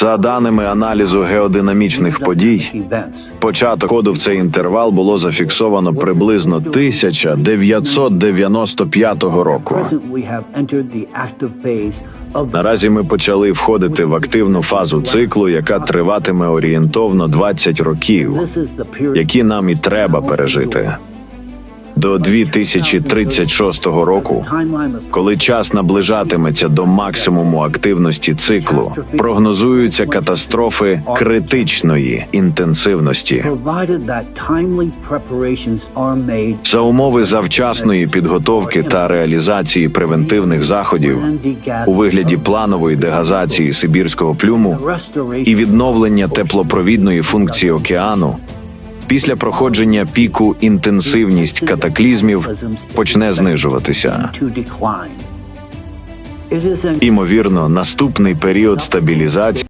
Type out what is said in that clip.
За даними аналізу геодинамічних подій, початок ходу в цей інтервал було зафіксовано приблизно 1995 року. Наразі ми почали входити в активну фазу циклу, яка триватиме орієнтовно 20 років, які нам і треба пережити. До 2036 року, коли час наближатиметься до максимуму активності циклу, прогнозуються катастрофи критичної інтенсивності. За умови завчасної підготовки та реалізації превентивних заходів у вигляді планової дегазації сибірського плюму і відновлення теплопровідної функції океану. Після проходження піку інтенсивність катаклізмів почне знижуватися. Імовірно, наступний період стабілізації